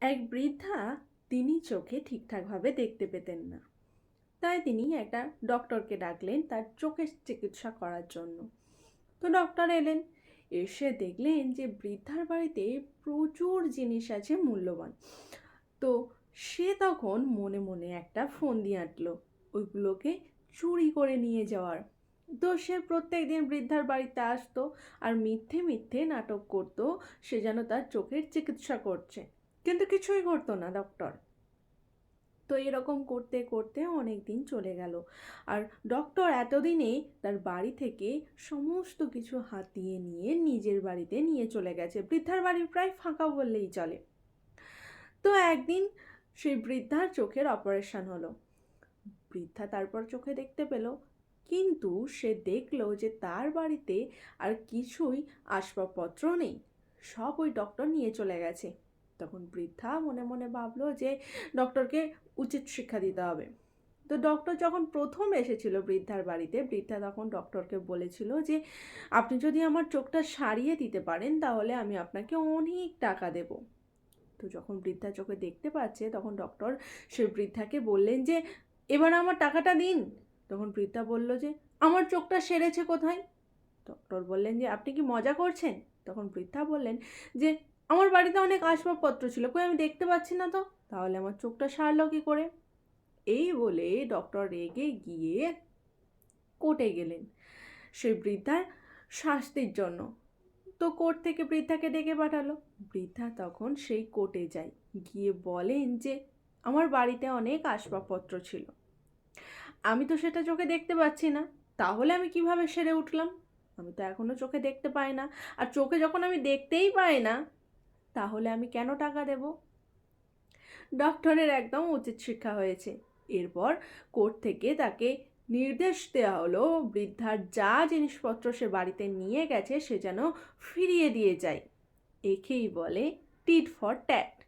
এক বৃদ্ধা তিনি চোখে ঠিকঠাকভাবে দেখতে পেতেন না। তাই তিনি একটা ডক্টরকে ডাকলেন তার চোখের চিকিৎসা করার জন্য। তো ডক্টর এলেন। এসে দেখলেন যে বৃদ্ধার বাড়িতে প্রচুর জিনিস আছে মূল্যবান। তো সে তখন মনে মনে একটা ফোন দিয়ে আঁটলো, ওইগুলোকে চুরি করে নিয়ে যাওয়ার। তো সে প্রত্যেক দিন বৃদ্ধার বাড়িতে আসতো আর মিথ্যে মিথ্যে নাটক করতো, সে যেন তার চোখের চিকিৎসা করছে। কিন্তু কিছুই করতো না ডক্টর তো এরকম করতে করতে অনেক দিন চলে গেল। আর ডক্টর এতদিনে তার বাড়ি থেকে সমস্ত কিছু হাতিয়ে নিয়ে নিজের বাড়িতে নিয়ে চলে গেছে। বৃদ্ধার বাড়ি প্রায় ফাঁকা বললেই চলে। তো একদিন সেই বৃদ্ধার চোখের অপারেশন হলো। বৃদ্ধা তারপর চোখে দেখতে পেল, কিন্তু সে দেখল যে তার বাড়িতে আর কিছুই আসবাবপত্র নেই। সব ওই ডক্টর নিয়ে চলে গেছে। তখন বৃদ্ধা মনে মনে ভাবলো যে ডক্টরকে উচিত শিক্ষা দিতে হবে। তো ডক্টর যখন প্রথম এসেছিল বৃদ্ধার বাড়িতে, বৃদ্ধা তখন ডক্টরকে বলেছিল যে, আপনি যদি আমার চোখটা সারিয়ে দিতে পারেন, তাহলে আমি আপনাকে অনেক টাকা দেব। তো যখন বৃদ্ধা চোখে দেখতে পাচ্ছে, তখন ডক্টর সে বৃদ্ধাকে বললেন যে, এবার আমার টাকাটা দিন। তখন বৃদ্ধা বলল যে, আমার চোখটা সেরেছে কোথায়? ডক্টর বললেন যে, আপনি কি মজা করছেন? তখন বৃদ্ধা বললেন যে আমার বাড়িতে অনেক আসবাবপত্র ছিল, কই আমি দেখতে পাচ্ছি না তো? তাহলে আমার চোখটা সারলো কি করে? এই বলে ডক্টর রেগে গিয়ে কোর্টে গেলেন। সেই বৃদ্ধার শাস্তির জন্য। তো কোর্ট থেকে বৃদ্ধাকে ডেকে পাঠালো। বৃদ্ধা তখন সেই কোর্টে যায়। গিয়ে বলেন যে, আমার বাড়িতে অনেক আসবাবপত্র ছিল। আমি তো সেটা চোখে দেখতে পাচ্ছি না। তাহলে আমি কীভাবে সেরে উঠলাম? আমি তো এখনও চোখে দেখতে পাই না। আর চোখে যখন আমি দেখতেই পাই না তাহলে আমি কেন টাকা দেব? ডক্টরের একদম উচিত শিক্ষা হয়েছে। এরপর কোর্ট থেকে তাকে নির্দেশ দেওয়া হলো, বৃদ্ধার যা জিনিসপত্র সে বাড়িতে নিয়ে গেছে সে যেন ফিরিয়ে দিয়ে যায়। একেই বলে টিট ফর ট্যাট।